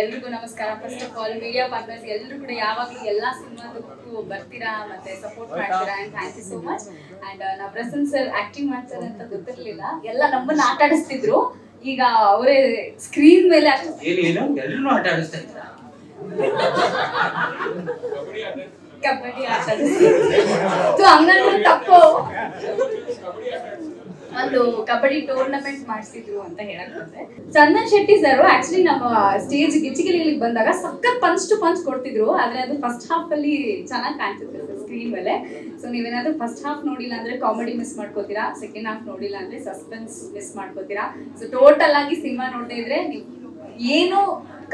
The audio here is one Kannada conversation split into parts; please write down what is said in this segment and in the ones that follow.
ಎಲ್ರಿಗೂ ನಮಸ್ಕಾರ. First of all media partners ಎಲ್ಲರೂ ಕೂಡ ಯಾವಾಗಲೂ ಎಲ್ಲಾ ಸಿನಿಮಾದಕ್ಕೂ ಬರ್ತೀರಾ ಮತ್ತೆ ಸಪೋರ್ಟ್ ಮಾಡ್ತೀರಾ and thank you so much and ನಾ ಪ್ರಸನ್ ಸರ್ ಆಕ್ಟಿಂಗ್ ಮಾಡ್ತಾರೆ ಅಂತ ಗೊತ್ತಿರ್ಲಿಲ್ಲ. ಎಲ್ಲ ನಮ್ಮನ್ನ ಆಟ ಆಡಿಸ್ತಿದ್ರು. ಈಗ ಅವರೇ ಸ್ಕ್ರೀನ್ ಮೇಲೆ ಅಷ್ಟು ಎಲ್ಲರೂ ಆಟ ಆಡಿಸ್ತಾ ಇದ್ರ ಕಬಡ್ಡಿ ಆಟ ಆಡಿಸ್ತಿದ್ರು. ಹಂಗಂದ್ರೆ ತಪ್ಪು. ಒಂದು ಕಬಡ್ಡಿ ಟೂರ್ನಮೆಂಟ್ ಮಾಡಿಸಿದ್ರು ಅಂತ ಹೇಳಕ್ ಚಂದನ್ ಶೆಟ್ಟಿ ಸರ್ ಆಕ್ಚುಲಿ ನಮ್ಮ ಸ್ಟೇಜ್ ಗಿಚ್ಚಿಗಿಲಿಗೆ ಬಂದಾಗ ಸಖತ್ ಪಂಚ್ ಟು ಪಂಚ್ ಕೊಡ್ತಿದ್ರು, ಆದ್ರೆ ಅದು ಫಸ್ಟ್ ಹಾಫ್ ಅಲ್ಲಿ ಚೆನ್ನಾಗಿ ಕಾಣಿಸುತ್ತೆ ಸ್ಕ್ರೀನ್ ಮೇಲೆ. ಸೊ ನೀವೇನಾದ್ರೂ ಫಸ್ಟ್ ಹಾಫ್ ನೋಡಿಲ್ಲ ಅಂದ್ರೆ ಕಾಮಿಡಿ ಮಿಸ್ ಮಾಡ್ಕೋತೀರಾ ಸೆಕೆಂಡ್ ಹಾಫ್ ನೋಡಿಲ್ಲ ಅಂದ್ರೆ ಸಸ್ಪೆನ್ಸ್ ಮಿಸ್ ಮಾಡ್ಕೋತೀರಾ? ಸೊ ಟೋಟಲ್ ಆಗಿ ಸಿನಿಮಾ ನೋಡ್ತಾ ಇದ್ರೆ ನೀವು ಏನು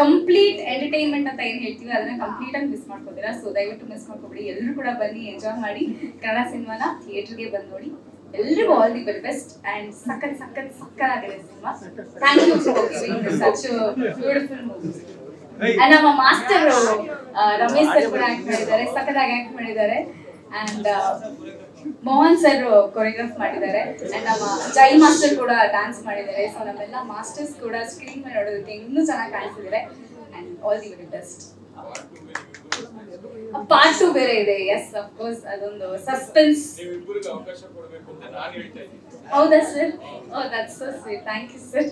ಕಂಪ್ಲೀಟ್ ಎಂಟರ್ಟೈನ್ಮೆಂಟ್ ಅಂತ ಏನ್ ಹೇಳ್ತೀವಿ ಅದನ್ನ ಕಂಪ್ಲೀಟ್ ಆಗಿ ಮಿಸ್ ಮಾಡ್ಕೋತೀರಾ? ಸೊ ದಯವಿಟ್ಟು ಮಿಸ್ ಮಾಡ್ಕೊಬಿಡಿ. ಎಲ್ಲರೂ ಕೂಡ ಬನ್ನಿ ಎಂಜಾಯ್ ಮಾಡಿ. ಕನ್ನಡ ಸಿನಿಮಾನ ಥಿಯೇಟರ್ಗೆ ಬಂದು ನೋಡಿ. ಎಲ್ರಿಗೂ all the very best and ಸಖತ್ ಸಖತ್ ಸಕ್ಕತ್ತಾಗಿದೆ cinema. Thank you for giving such beautiful movie and ನಮ್ಮ ಮಾಸ್ಟರ್ ರಮೇಶ್ ಸರ್ ಕೂಡ ಆಕ್ಟ್ ಮಾಡಿದ್ದಾರೆ ಸಖತ್ತಾಗಿ ಆಕ್ಟ್ ಮಾಡಿದ್ದಾರೆ. ಅಂಡ್ ಮೋಹನ್ ಸರ್ ಕೊರಿಯೋಗ್ರಾಫ್ ಮಾಡಿದ್ದಾರೆ. ಅಂಡ್ ನಮ್ಮ ಜೈ ಮಾಸ್ಟರ್ ಕೂಡ ಡ್ಯಾನ್ಸ್ ಮಾಡಿದ್ದಾರೆ. ಸೊ ನಮ್ಮೆಲ್ಲ ಮಾಸ್ಟರ್ಸ್ ಕೂಡ ಸ್ಕ್ರೀನ್ ಮೇಲೆ ನೋಡೋದಕ್ಕೆ ಇನ್ನೂ ಚೆನ್ನಾಗಿ ಕಾಣಿಸ್ತಿದ್ದಾರೆ and all the very best part two ಬೇರೆ ಇದೆ. ಎಸ್ ಕೋರ್ಸ್ ಅದೊಂದು ಸಸ್ಪೆನ್ಸ್ ಹೌದಾ sir oh that's so sweet thank you sir